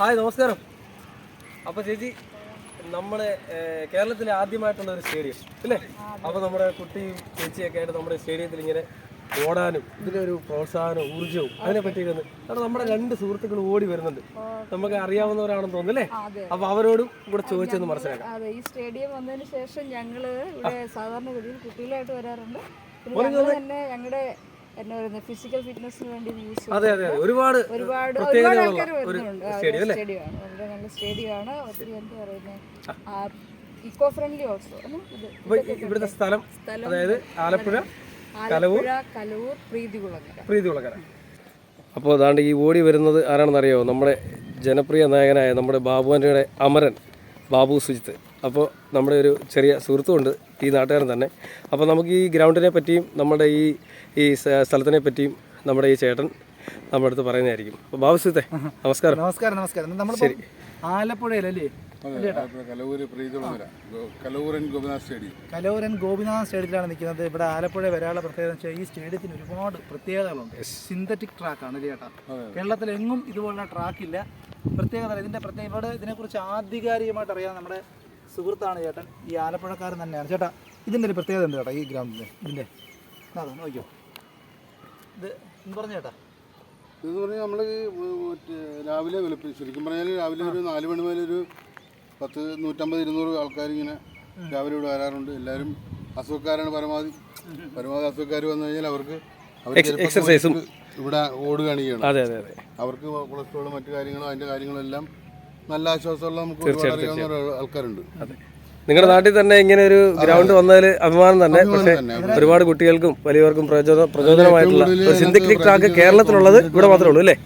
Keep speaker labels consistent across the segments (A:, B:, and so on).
A: Hi നമസ്കാരം. അപ്പോൾ ചേച്ചി നമ്മുടെ കേരളത്തിലെ ആദ്യമായിട്ടുള്ള ഒരു സ്റ്റേഡിയം അല്ലേ? അപ്പോൾ നമ്മുടെ കുട്ടിയും ചേച്ചിയൊക്കെ ആയിട്ട് നമ്മുടെ സ്റ്റേഡിയത്തിൽ ഇങ്ങനെ ഓടാനും ഇതിലൊരു പ്രോത്സാഹനവും ഊർജവും അതിനെ പറ്റിയൊക്കെ കാരണം നമ്മുടെ രണ്ട് സുഹൃത്തുക്കൾ ഓടി വരുന്നുണ്ട്. നമുക്ക് അറിയാവുന്നവരാണെന്ന് തോന്നുന്നു
B: അല്ലേ?
A: അപ്പോൾ അവരോടും കൂടെ ചോദിച്ചെന്ന് മനസ്സിലാക്കാം.
B: അതെ ഈ സ്റ്റേഡിയം വന്നതിന് ശേഷം ഞങ്ങൾ ഇവിടെ സാധാരണഗതിയിൽ കുട്ടികളായിട്ട് വരാറുണ്ട്. ഞങ്ങൾ തന്നെ ഞങ്ങളുടെ എന്നാ പറയുന്നത് ഫിസിക്കൽ ഫിറ്റ്നസിന് വേണ്ടി യൂസ്
A: അതെ അതെ ഒരുപാട്
B: ഒരുപാട് ഒരുപാട്
A: പ്രത്യേകതകളുള്ള
B: ആൾക്കാർ വരുന്നുണ്ട്.
A: അല്ലേ?
B: സ്റ്റേഡിയമാണ്. വളരെ നല്ല സ്റ്റേഡിയമാണ്. ഒത്തിരി എന്താ പറയുന്നത് ഇക്കോ ഫ്രണ്ട്ലി ഓൾസോ
A: ഇവിടുത്തെ സ്ഥലം അതായത് ആലപ്പുഴ കലവൂർ
B: കലവൂർ പ്രീതികുളങ്ങര.
A: അപ്പോൾ അതാണ്ട് ഈ ഓടി വരുന്നത് ആരാണെന്നറിയോ നമ്മുടെ ജനപ്രിയ നായകനായ നമ്മുടെ ബാബുവിന്റെ അമരൻ ബാബു സുജിത്ത്. അപ്പോൾ നമ്മുടെ ഒരു ചെറിയ സുഹൃത്തുമുണ്ട് ഈ നാട്ടുകാരൻ തന്നെ. അപ്പോൾ നമുക്ക് ഈ ഗ്രൗണ്ടിനെ പറ്റിയും നമ്മുടെ ഈ ഈ സ്ഥ- സ്ഥലത്തിനെ പറ്റിയും നമ്മുടെ ഈ ചേട്ടൻ നമ്മുടെ അടുത്ത് പറയുന്നതായിരിക്കും. അപ്പോൾ ബാബുസുത്തെ നമസ്കാരം.
C: നമസ്കാരം നമസ്കാരം. ശരി. ആലപ്പുഴയിലല്ലേ
D: കലൂരൻ ഗോപിനാഥ കലവൂരൻ ഗോപിനാഥ് സ്റ്റേഡിയം.
C: കലോരൻ ഗോപിനാഥ് സ്റ്റേഡിയത്തിലാണ് നിൽക്കുന്നത്. ഇവിടെ ആലപ്പുഴ വരാനുള്ള പ്രത്യേകത വെച്ചാൽ ഈ സ്റ്റേഡിയത്തിന് ഒരുപാട് പ്രത്യേകതകളുണ്ട്. സിന്തറ്റിക് ട്രാക്കാണ് ചേട്ടാ ചേട്ടാ കേരളത്തിലെങ്ങും ഇതുപോലുള്ള ട്രാക്കില്ല പ്രത്യേകത ഇതിന്റെ പ്രത്യേക ഇവിടെ ഇതിനെക്കുറിച്ച് ആധികാരികമായിട്ട് അറിയാൻ നമ്മുടെ സുഹൃത്താണ് ചേട്ടൻ. ഈ ആലപ്പുഴക്കാരൻ തന്നെയാണ്. ചേട്ടാ ഇതിന്റെ ഒരു പ്രത്യേകത ഉണ്ട് ചേട്ടാ ഈ ഗ്രാമത്തിന്റെ ഇതിന്റെ അതെ നോക്കിയോ ഇത് എന്ന് പറഞ്ഞു ചേട്ടാ?
D: ഇതെന്ന് പറഞ്ഞാൽ നമ്മൾ രാവിലെ വെളുപ്പിന് ശരിക്കും പറഞ്ഞാൽ രാവിലെ ഒരു നാല് മണി മുതൽ ഒരു പത്ത് നൂറ്റമ്പത് ഇരുന്നൂറ് ആൾക്കാർ ഇങ്ങനെ രാവിലെ ഇവിടെ വരാറുണ്ട്. എല്ലാവരും അസുഖക്കാരാണ് പരമാവധി. പരമാവധി അസുഖക്കാർ വന്നു കഴിഞ്ഞാൽ അവർക്ക്
A: എക്സർസൈസും.
D: ഇവിടെ ഓടുകയാണ് ചെയ്യണം. അവർക്ക് കൊളസ്ട്രോളും മറ്റു കാര്യങ്ങളും അതിന്റെ കാര്യങ്ങളെല്ലാം നല്ല ആശ്വാസമുള്ള നമുക്ക് ഒരുപാട് അറിയാവുന്ന ഒരു ആൾക്കാരുണ്ട്.
A: നിങ്ങളുടെ നാട്ടിൽ തന്നെ ഇങ്ങനെ ഒരു ഗ്രൗണ്ട് വന്നതിൽ അഭിമാനം തന്നെ. പക്ഷേ ഒരുപാട് കുട്ടികൾക്കും വലിയവർക്കും പ്രചോദന പ്രചോദനമായിട്ടുള്ള സിന്തറ്റിക് ട്രാക്ക് കേരളത്തിലുള്ളത് ഇവിടെ മാത്രമേ ഉള്ളൂ അല്ലേ?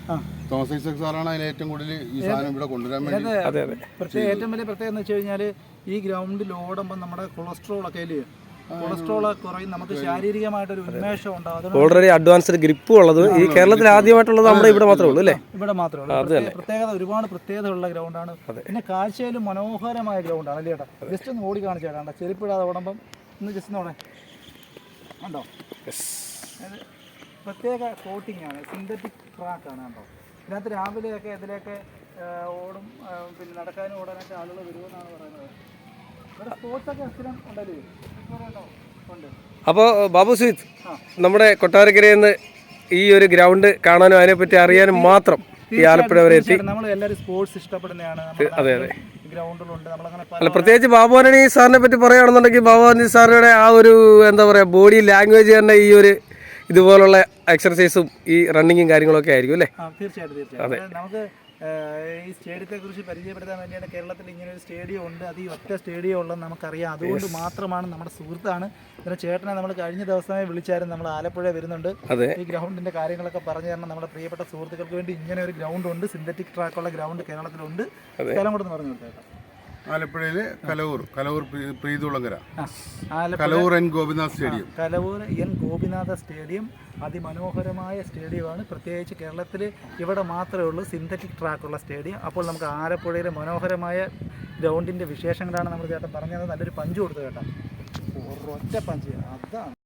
D: തോമസ് ഐസക് സാറാണ് അതിന് ഏറ്റവും കൂടുതൽ ഈ സാധനം ഇവിടെ കൊണ്ടുവരാൻ വേണ്ടി
A: അതെ അതെ.
C: പ്രത്യേക ഏറ്റവും വലിയ പ്രത്യേകത എന്ന് വെച്ച് കഴിഞ്ഞാൽ ഈ ഗ്രൗണ്ടിൽ ഓടുമ്പോൾ നമ്മുടെ കൊളസ്ട്രോൾ ഒക്കെ കൊളസ്ട്രോൾ കുറയും നമുക്ക് ശാരീരികമായിട്ടൊരു ഉന്മേഷം ഉണ്ടാവും
A: ഓൾറെഡി അഡ്വാൻസ്ഡ് ഗ്രിപ്പ് ഉള്ളത്. ഈ കേരളത്തിൽ ആദ്യമായിട്ടുള്ളത് നമ്മുടെ ഇവിടെ മാത്രമേ ഉള്ളൂ അല്ലേ?
C: ഇവിടെ മാത്രമേ ഉള്ളൂ. പ്രത്യേക- പ്രത്യേകത ഒരുപാട് പ്രത്യേകതയുള്ള ഗ്രൗണ്ടാണ് പിന്നെ കാഴ്ചയിലും മനോഹരമായ ഗ്രൗണ്ടാണ് അല്ലേ ചേട്ടാ ജസ്റ്റ് ഒന്ന് ഓടി കാണിച്ചേട്ടാ ചെരുപ്പിടാതെ ഓടുമ്പം ഒന്ന് ജസ്റ്റ് നോടെ ഉണ്ടോ പ്രത്യേക കോട്ടിംഗ് ആണ്. സിന്തറ്റിക് ട്രാക്ക് ആണ് കണ്ടോ? ഇതിനകത്ത് രാവിലെയൊക്കെ ഇതിലൊക്കെ ഓടും പിന്നെ നടക്കാനും ഓടാനൊക്കെ ആളുകൾ വരുമെന്നാണ് പറയുന്നത്.
A: അപ്പോൾ ബാബു സുജിത്ത് നമ്മുടെ കൊട്ടാരക്കരയിൽ നിന്ന് ഈ ഒരു ഗ്രൗണ്ട് കാണാനും അതിനെപ്പറ്റി അറിയാനും മാത്രം ഈ ആലപ്പുഴ വരെ എത്തി. അതെ, അതെ. അല്ല പ്രത്യേകിച്ച് ബാബുവാനണി സാറിനെ പറ്റി പറയുകയാണെന്നുണ്ടെങ്കിൽ ബാബുവാനണി സാറിന്റെ ആ ഒരു എന്താ പറയുക ബോഡി ലാംഗ്വേജ് തന്നെ ഈ ഒരു ഇതുപോലുള്ള എക്സർസൈസും ഈ റണ്ണിങ്ങും കാര്യങ്ങളൊക്കെ ആയിരിക്കും അല്ലേ?
C: തീർച്ചയായിട്ടും അതെ. നമുക്ക് ഈ സ്റ്റേഡിയത്തെ കുറിച്ച് പരിചയപ്പെടുത്താൻ വേണ്ടിയാണ് കേരളത്തിൽ ഇങ്ങനെ ഒരു സ്റ്റേഡിയം ഉണ്ട്. അത് ഈ ഒറ്റ സ്റ്റേഡിയം ഉള്ളതെന്ന് നമുക്കറിയാം. അതുകൊണ്ട് മാത്രമാണ് നമ്മുടെ സുഹൃത്താണ്. പിന്നെ ചേട്ടനെ നമ്മൾ കഴിഞ്ഞ ദിവസമേ വിളിച്ചായിരുന്നു. നമ്മൾ ആലപ്പുഴ വരുന്നുണ്ട്. ഈ ഗ്രൗണ്ടിന്റെ കാര്യങ്ങളൊക്കെ പറഞ്ഞു തരണം. നമ്മുടെ പ്രിയപ്പെട്ട സുഹൃത്തുക്കൾക്ക് വേണ്ടി ഇങ്ങനെ ഒരു ഗ്രൗണ്ട് ഉണ്ട്. സിന്തറ്റിക് ട്രാക്കുള്ള ഗ്രൗണ്ട് കേരളത്തിലുണ്ട്. സ്ഥലം കൊടുത്ത് പറഞ്ഞു കൊടുത്തേക്കാം
D: ആലപ്പുഴയിലെ കലവൂർ കലവൂർ പ്രീ- പ്രീതികുളങ്ങര
C: ആ, Alappuzha
D: Kalavoor N Gopinath stadium.
C: Kalavoor N Gopinath stadium അതിമനോഹരമായ സ്റ്റേഡിയമാണ്. പ്രത്യേകിച്ച് കേരളത്തിൽ ഇവിടെ മാത്രമേ ഉള്ളൂ സിന്തറ്റിക് ട്രാക്കുള്ള സ്റ്റേഡിയം. അപ്പോൾ നമുക്ക് ആലപ്പുഴയിലെ മനോഹരമായ ഗ്രൗണ്ടിന്റെ വിശേഷങ്ങളാണ് നമ്മൾ ചേട്ടൻ പറഞ്ഞത്. നല്ലൊരു പഞ്ച് കൊടുത്തു കേട്ടോ. ഒറ്റ പഞ്ച്. അതാണ്.